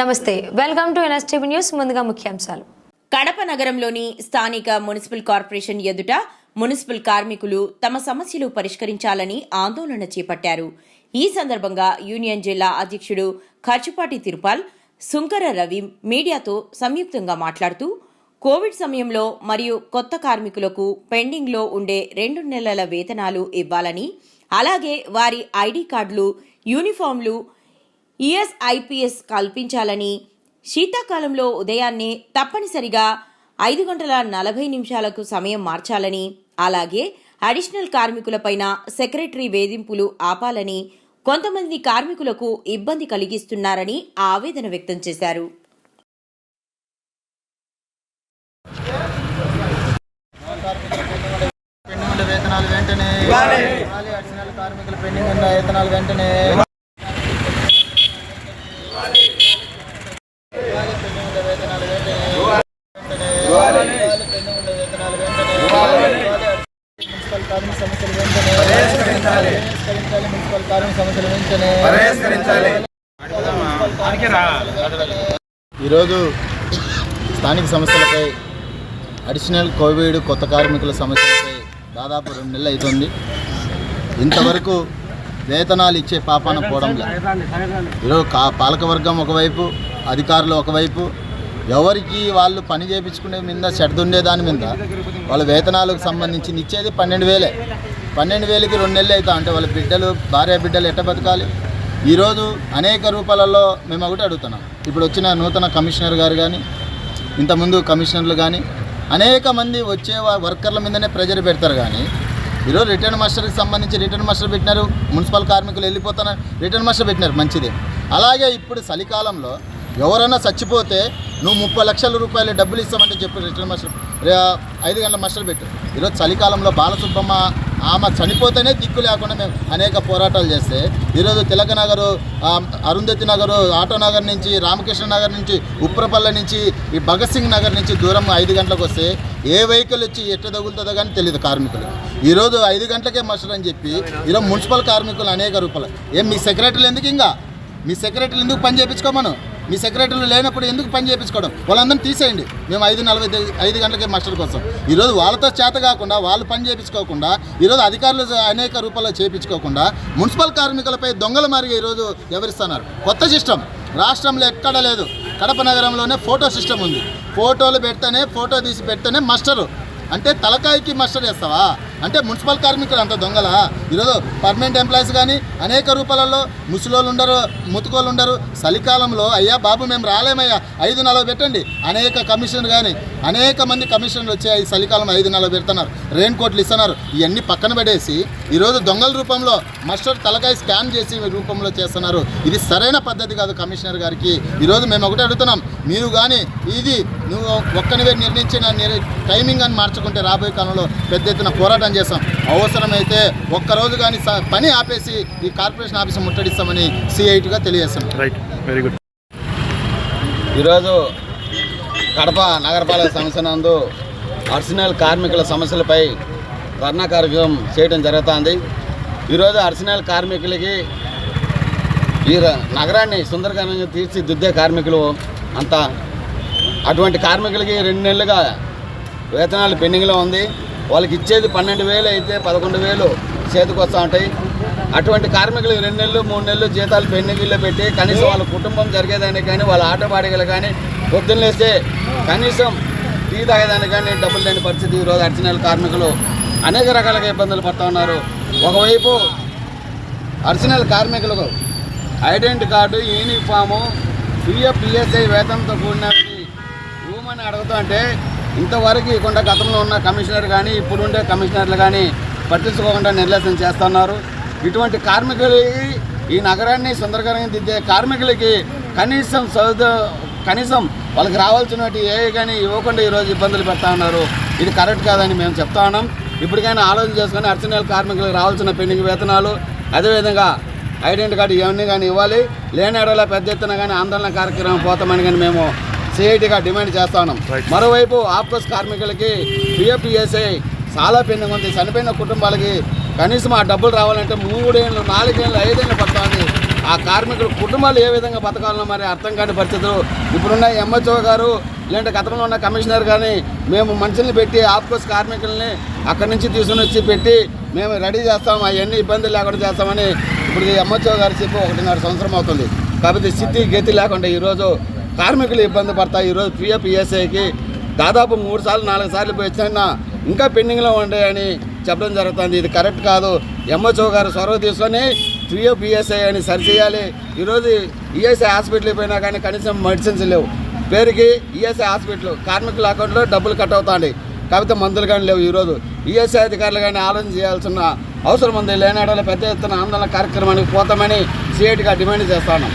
నమస్తే. Welcome to NSTV news ముందుగా ముఖ్యాంశాలు. కడప నగరంలోని స్థానిక మున్సిపల్ కార్పొరేషన్ ఎదుట మున్సిపల్ కార్మికులు తమ సమస్యలు పరిష్కరించాలని ఆందోళన చేపట్టారు. ఈ సందర్భంగా యూనియన్ జిల్లా అధ్యక్షుడు ఖర్చుపాటి తిరుపాల్ సుంకర రవి మీడియాతో సంయుక్తంగా మాట్లాడుతూ కోవిడ్ సమయంలో మరియు కొత్త కార్మికులకు పెండింగ్లో ఉండే రెండు నెలల వేతనాలు ఇవ్వాలని అలాగే వారి ఐడి కార్డులు యూనిఫామ్లు ఈఎస్ఐపిఎస్ కల్పించాలని శీతాకాలంలో ఉదయాన్నే తప్పనిసరిగా ఐదు గంటల నలభై నిమిషాలకు సమయం మార్చాలని అలాగే అడిషనల్ కార్మికులపైన సెక్రటరీ వేధింపులు ఆపాలని కొంతమంది కార్మికులకు ఇబ్బంది కలిగిస్తున్నారని ఆవేదన వ్యక్తం చేశారు. వెంటనే కార్మికుల పెండింగ్ ఉన్న వేతనాలు వెంటనే పరిష్కరించాలి. మున్సిపల్ కార్మిక సమస్యలు వెంటనే పరిష్కరించాలి. ఈరోజు స్థానిక సమస్యలపై అడిషనల్ కోవిడ్ కొత్త కార్మికుల సమస్యలపై దాదాపు రెండు నెలలు అవుతుంది ఇంతవరకు వేతనాలు ఇచ్చే పాపాన పోవడం లేదు. ఈరోజు కా పాలకవర్గం ఒకవైపు అధికారులు ఒకవైపు ఎవరికి వాళ్ళు పని చేయించుకునే మీద షెడ్ దాని మీద వాళ్ళ వేతనాలకు సంబంధించి ఇచ్చేది పన్నెండు వేలే. పన్నెండు వేలకి రెండు నెలలు అవుతా. అంటే వాళ్ళ బిడ్డలు భార్య బిడ్డలు ఎట్ట బతకాలి? ఈరోజు అనేక రూపాలలో మేము ఒకటి అడుగుతున్నాం. ఇప్పుడు వచ్చిన నూతన కమిషనర్ గారు కానీ ఇంతకుముందు కమిషనర్లు కానీ అనేక మంది వచ్చే వర్కర్ల మీదనే ప్రెజర్ పెడతారు కానీ ఈరోజు రిటర్న్ మాస్టర్కి సంబంధించి రిటర్న్ మాస్టర్ పెట్టినారు మున్సిపల్ కార్మికులు వెళ్ళిపోతున్నారు రిటర్న్ మాస్టర్ పెట్టినారు మంచిదే. అలాగే ఇప్పుడు చలికాలంలో ఎవరైనా చచ్చిపోతే నువ్వు ముప్పై లక్షల రూపాయలు డబ్బులు ఇస్తామంటే చెప్పు రిటర్న్ మాస్టర్ ఐదు గంటల మాస్టర్ పెట్టు. ఈరోజు చలికాలంలో బాలసుబ్బమ్మ ఆమె చనిపోతేనే దిక్కు లేకుండా మేము అనేక పోరాటాలు చేస్తే ఈరోజు తిలక నగరు అరుంధతి నగరు ఆటో నగర్ నుంచి రామకృష్ణ నగర్ నుంచి ఉప్రపల్లె నుంచి ఈ భగత్ సింగ్ నగర్ నుంచి దూరం ఐదు గంటలకు వస్తే ఏ వెహికల్ వచ్చి ఎట్ట తగులుతుందో కానీ తెలియదు కార్మికులు ఈరోజు ఐదు గంటలకే మసలు అని చెప్పి ఈరోజు మున్సిపల్ కార్మికులు అనేక రూపాయలు ఏం మీ సెక్రటరీలు ఎందుకు ఇంకా? మీ సెక్రటరీలు ఎందుకు పని చేయించుకోమను? మీ సెక్రటరీలు లేనప్పుడు ఎందుకు పని చేయించుకోవడం? వాళ్ళందరినీ తీసేయండి. మేము ఐదు నలభై ఐదు గంటలకే మాస్టర్ కోసం. ఈరోజు వాళ్ళతో చేత కాకుండా వాళ్ళు పని చేయించుకోకుండా ఈరోజు అధికారులు అనేక రూపాల్లో చేయించుకోకుండా మున్సిపల్ కార్మికులపై దొంగల మారిగా ఈరోజు ఎవరిస్తున్నారు కొత్త సిస్టమ్. రాష్ట్రంలో ఎక్కడ లేదు. కడప నగరంలోనే ఫోటో సిస్టమ్ ఉంది. ఫోటోలు పెడితేనే ఫోటో తీసి పెడితేనే మాస్టరు. అంటే తలకాయకి మస్టర్ చేస్తావా? అంటే మున్సిపల్ కార్మికులు అంత దొంగల? ఈరోజు పర్మనెంట్ ఎంప్లాయీస్ కానీ అనేక రూపాలలో ముసలోళ్ళు ఉండరు ముతుకోళ్ళు ఉండరు. చలికాలంలో అయ్యా బాబు మేము రాలేమయ్యా ఐదు నలభై పెట్టండి. అనేక కమిషన్ కానీ అనేక మంది కమిషన్లు వచ్చి చలికాలం ఐదు నలభై పెడుతున్నారు. రెయిన్ కోట్లు ఇస్తున్నారు. ఇవన్నీ పక్కన పడేసి ఈరోజు దొంగల రూపంలో మస్టర్ తలకాయ స్కాన్ చేసి రూపంలో చేస్తున్నారు. ఇది సరైన పద్ధతి కాదు కమిషనర్ గారికి. ఈరోజు మేము ఒకటే అడుగుతున్నాం. మీరు కానీ ఇది నువ్వు ఒక్కనివే నిర్ణయించిన టైమింగ్ అని మార్చుకుంటే రాబోయే కాలంలో పెద్ద ఎత్తున పోరాటం చేస్తాం. అవసరమైతే ఒక్కరోజు కానీ పని ఆపేసి ఈ కార్పొరేషన్ ఆఫీస్ ముట్టడిస్తామని సిఐటిగా తెలియజేస్తున్నాం రైట్ వెరీ గుడ్. ఈరోజు కడప నగరపాలక సంస్థ నందు అర్సనల్ కార్మికుల సమస్యలపై ధర్నా కార్యక్రమం చేయడం జరుగుతుంది. ఈరోజు అర్సనల్ కార్మికులకి ఈ నగరాన్ని సుందరకరంగా తీర్చిదిద్దే కార్మికులు అంతా. అటువంటి కార్మికులకి రెండు నెలలుగా వేతనాలు పెండింగ్లో ఉంది. వాళ్ళకి ఇచ్చేది పన్నెండు వేలు అయితే పదకొండు వేలు చేతికి వస్తూ ఉంటాయి. అటువంటి కార్మికులు రెండు నెలలు మూడు నెలలు జీతాలు పెండింగ్లో పెట్టి కనీసం వాళ్ళ కుటుంబం జరిగేదానికి కానీ వాళ్ళ ఆట కానీ పొద్దున్నేస్తే కనీసం టీ తాగేదానికి కానీ డబ్బులు లేని పరిస్థితి ఈరోజు అర్చనల్ కార్మికులు అనేక రకాలుగా ఇబ్బందులు పడుతూ ఉన్నారు. ఒకవైపు అర్చనల్ కార్మికులకు identity card uniform PF PSI వేతనంతో కూడినవి ఇవ్వమని అడుగుతూ అంటే ఇంతవరకు కొండ గతంలో ఉన్న కమిషనర్ కానీ ఇప్పుడుండే కమిషనర్లు కానీ పట్టించుకోకుండా నిర్లక్ష్యం చేస్తున్నారు. ఇటువంటి కార్మికులకి ఈ నగరాన్ని సుందరకరంగా దిద్దే కార్మికులకి కనీసం సౌద కనీసం వాళ్ళకి రావాల్సినటువంటి ఏ కానీ ఇవ్వకుండా ఈరోజు ఇబ్బందులు పెడతా ఉన్నారు. ఇది కరెక్ట్ కాదని మేము చెప్తా ఉన్నాం. ఇప్పటికైనా ఆలోచన చేసుకొని అర్చనల కార్మికులకు రావాల్సిన పెండింగ్ వేతనాలు అదేవిధంగా ఐడెంటి కార్డు ఇవన్నీ కానీ ఇవ్వాలి. లేని ఎడల పెద్ద ఎత్తున కానీ ఆందోళన కార్యక్రమం పోతామని కానీ మేము సిఐటిగా డిమాండ్ చేస్తా ఉన్నాం. మరోవైపు ఆప్కోస్ కార్మికులకి పిఎఫ్ఈఎస్ఐ చాలా పెండింగ్ ఉంది. చనిపోయిన కుటుంబాలకి కనీసం ఆ డబ్బులు రావాలంటే మూడేళ్ళు నాలుగేళ్ళు ఐదేళ్ళు పడుతుంది. ఆ కార్మికుల కుటుంబాలు ఏ విధంగా బతకాలనో మరి అర్థం కాని పరిస్థితులు ఇప్పుడున్న ఎంహెచ్ఓ గారు లేదంటే గతంలో ఉన్న కమిషనర్ కానీ మేము మనుషుల్ని పెట్టి ఆఫ్కోర్స్ కార్మికుల్ని అక్కడి నుంచి తీసుకుని వచ్చి పెట్టి మేము రెడీ చేస్తాం. అవన్నీ ఇబ్బందులు లేకుండా చేస్తామని ఇప్పుడు ఎంహెచ్ఓ గారు చెప్పి ఒకటిన్నర సంవత్సరం అవుతుంది. కాబట్టి స్థితి గతి లేకుండా ఈరోజు కార్మికులు ఇబ్బంది పడతాయి ఈరోజు పిఎఫ్ ఈఎస్ఐకి దాదాపు మూడు సార్లు నాలుగు సార్లు పోయి వచ్చినా ఇంకా పెండింగ్లో ఉండేయని చెప్పడం జరుగుతుంది. ఇది కరెక్ట్ కాదు. ఎంహెచ్ఓ గారు చొరవ తీసుకొని త్రీఓ పిఎస్ఐ అని సరిచేయాలి. ఈరోజు ఈఎస్ఐ హాస్పిటల్కి పోయినా కానీ కనీసం మెడిసిన్స్ లేవు. పేరుకి ఈఎస్ఐ హాస్పిటల్ కార్మికుల అకౌంట్లో డబ్బులు కట్ అవుతాయి కాకపోతే మందులు కానీ లేవు ఈరోజు ఈఎస్ఐ అధికారులు కానీ ఆలోచన చేయాల్సిన అవసరం ఉంది. లేనాడలో పెద్ద ఎత్తున ఆందోళన కార్యక్రమానికి పోతామని సిఐటిగా డిమాండ్ చేస్తాను